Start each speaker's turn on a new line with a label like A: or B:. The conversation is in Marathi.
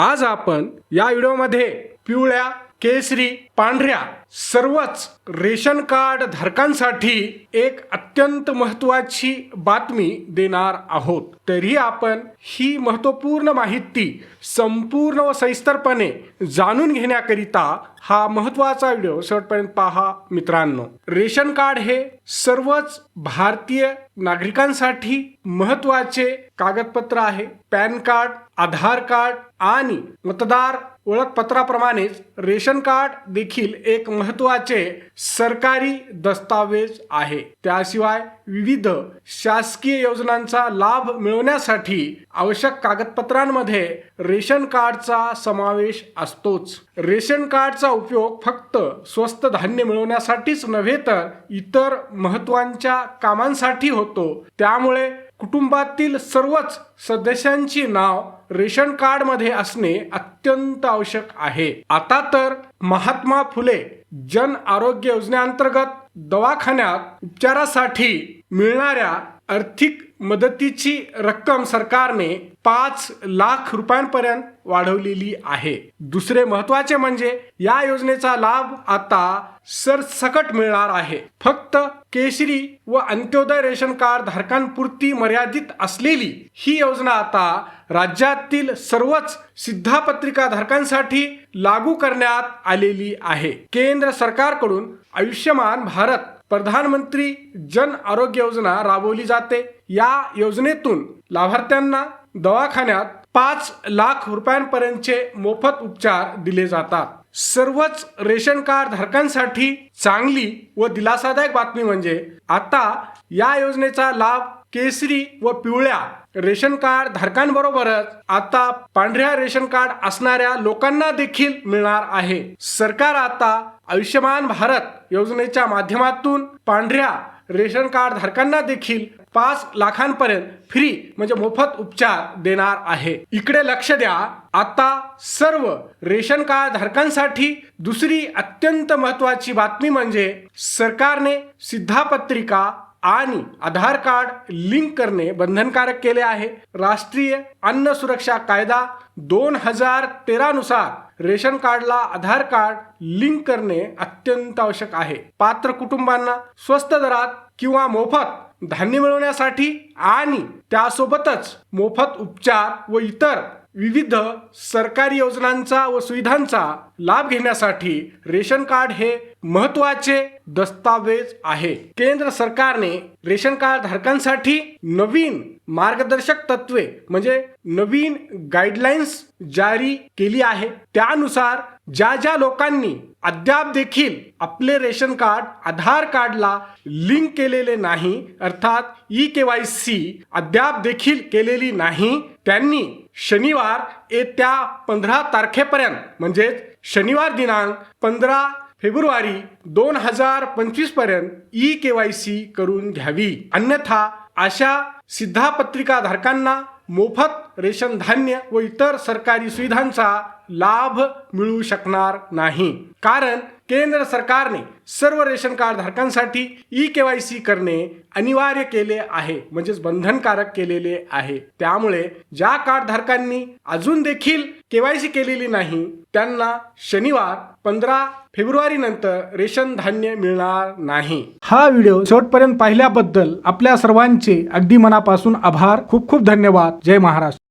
A: आज आपण या व्हिडिओमध्ये पिवळ्या केसरी पांढऱ्या सर्वच रेशन कार्ड धारकांसाठी एक अत्यंत महत्वाची बातमी देणार आहोत. तरी आपण ही महत्त्वपूर्ण माहिती संपूर्ण व सविस्तरपणे जाणून घेण्याकरिता हा महत्त्वाचा व्हिडिओ शेवटपर्यंत पहा मित्रांनो. रेशन कार्ड हे सर्वच भारतीय नागरिकांसाठी महत्त्वाचे कागदपत्र आहे. पॅन कार्ड आधार कार्ड आणि मतदार ओळखपत्राप्रमाणेच रेशन कार्ड देखील एक महत्त्वाचे सरकारी दस्तावेज आहे. त्याशिवाय विविध शासकीय योजनांचा लाभ मिळवण्यासाठी आवश्यक कागदपत्रांमध्ये रेशन कार्डचा समावेश असतोच. रेशन कार्डचा उपयोग फक्त स्वस्त धान्य मिळवण्यासाठीच नव्हे तर इतर महत्वांच्या कामांसाठी होतो. त्यामुळे कुटुंबातील सर्वच सदस्यांची नाव रेशन कार्डमध्ये असणे अत्यंत आवश्यक आहे. आता तर महात्मा फुले जन आरोग्य योजनेअंतर्गत दवाखान्यात उपचारासाठी मिळणाऱ्या आर्थिक मदतीची रक्कम सरकारने पाच लाख रुपयांपर्यंत वाढवलेली आहे. दुसरे महत्त्वाचे म्हणजे या योजनेचा लाभ आता सरसकट मिळणार आहे. फक्त केशरी व अंत्योदय रेशन कार्ड धारकांपुरती मर्यादित असलेली ही योजना आता राज्यातील सर्वच सिद्धापत्रिका धारकांसाठी लागू करण्यात आलेली आहे. केंद्र सरकारकडून आयुष्यमान भारत प्रधानमंत्री जन आरोग्य योजना राबवली जाते. या योजनेतून लाभार्थ्यांना दवाखान्यात पाच लाख रुपयांपर्यंतचे मोफत उपचार दिले जातात. सर्वच रेशन कार्ड धारकांसाठी चांगली व दिलासादायक बातमी म्हणजे आता या योजनेचा लाभ केसरी व पिवळ्या रेशन कार्ड धारकांबरोबरच आता पांढऱ्या रेशन कार्ड असणाऱ्या लोकांना देखील मिळणार आहे. सरकार आता आयुष्यमान भारत योजनेच्या माध्यमातून पांढऱ्या रेशन कार्ड धारकांना देखील पाच लाखांपर्यंत फ्री म्हणजे मोफत उपचार देणार आहे. इकडे लक्ष द्या आता सर्व रेशन कार्ड धारकांसाठी दुसरी अत्यंत महत्वाची बातमी म्हणजे सरकारने सिद्धापत्रिका आणि आधार कार्ड लिंक करणे बंधनकारक केले आहे. राष्ट्रीय अन्न सुरक्षा कायदा दोन हजार तेरा नुसार रेशन कार्डला आधार कार्ड लिंक करणे अत्यंत आवश्यक आहे. पात्र कुटुंबांना स्वस्त दरात किंवा मोफत धान्य मिळवण्यासाठी आणि त्यासोबतच मोफत उपचार व इतर विविध सरकारी योजनांचा व सुविधांचा लाभ घेण्यासाठी रेशन कार्ड हे महत्त्वाचे दस्तावेज आहे. केंद्र सरकारने रेशन कार्ड धारकांसाठी नवीन मार्गदर्शक तत्वे म्हणजे नवीन गाईडलाईन्स जारी केली आहे त्यानुसार ज्या ज्या लोकांनी अद्याप देखील आपले रेशन कार्ड आधार कार्डला लिंक केलेले नाही अर्थात ई के वाय सी अद्याप देखील केलेली नाही. त्यांनी शनिवार येत्या पंधरा तारखेपर्यंत म्हणजेच शनिवार दिनांक पंधरा फेब्रुवारी दोन हजार पंचवीसपर्यंत ई के वाय सी करून घ्यावी. अन्यथा अशा सिद्धापत्रिका धारकांना मोफत रेशन धान्य व इतर सरकारी सुविधांचा लाभ मिळू शकणार नाही. कारण केंद्र सरकारने सर्व रेशन कार्ड धारकांसाठी ई के वाय सी करणे अनिवार्य केले आहे म्हणजेच बंधनकारक केलेले आहे. त्यामुळे ज्या कार्ड धारकांनी अजून देखील केवायसी केलेली नाही त्यांना शनिवार पंधरा फेब्रुवारी नंतर रेशन धान्य मिळणार नाही. हा व्हिडिओ शेवटपर्यंत पाहिल्याबद्दल आपल्या सर्वांचे अगदी मनापासून आभार. खूप खूप धन्यवाद. जय महाराष्ट्र.